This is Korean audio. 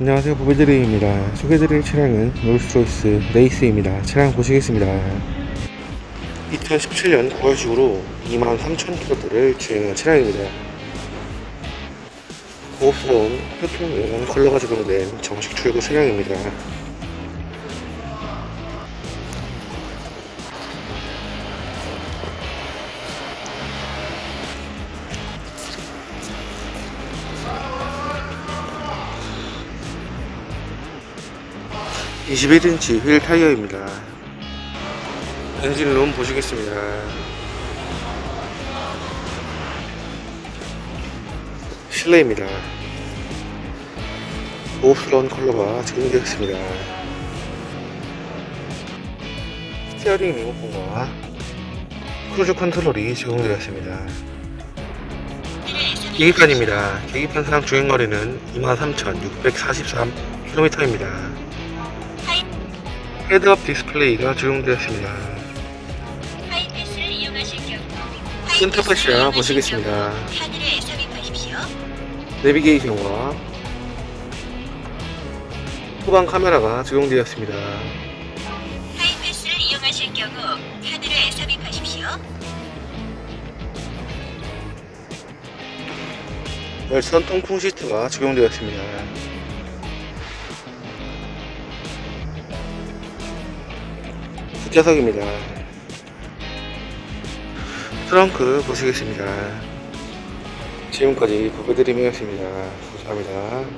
안녕하세요. 보배드림입니다. 소개해드릴 차량은 롤스로이스 레이스입니다. 차량 보시겠습니다. 2017년 9월식으로 23,000km를 주행한 차량입니다. 고급스러운 표통용 컬러가 적용된 정식 출고 차량입니다 (21인치) 휠 타이어입니다. 엔진룸 보시겠습니다. 실내입니다. 고급스러운 컬러가 적용되었습니다. 스티어링 리모컨과 크루즈 컨트롤이 제공되었습니다. 계기판입니다. 계기판상 주행거리는 23,643km입니다 헤드업 디스플레이가 적용되었습니다 하이패스를 이용하실 경우 센터패시아 보시겠습니다. 카드를 삽입하십시오. 내비게이션과 후방 카메라가 적용되었습니다. 하이패스를 이용하실 경우 카드를 삽입하십시오. 열선 통풍 시트가 적용되었습니다. 뒷좌석입니다. 트렁크 보시겠습니다. 지금까지 보배드림이었습니다. 감사합니다.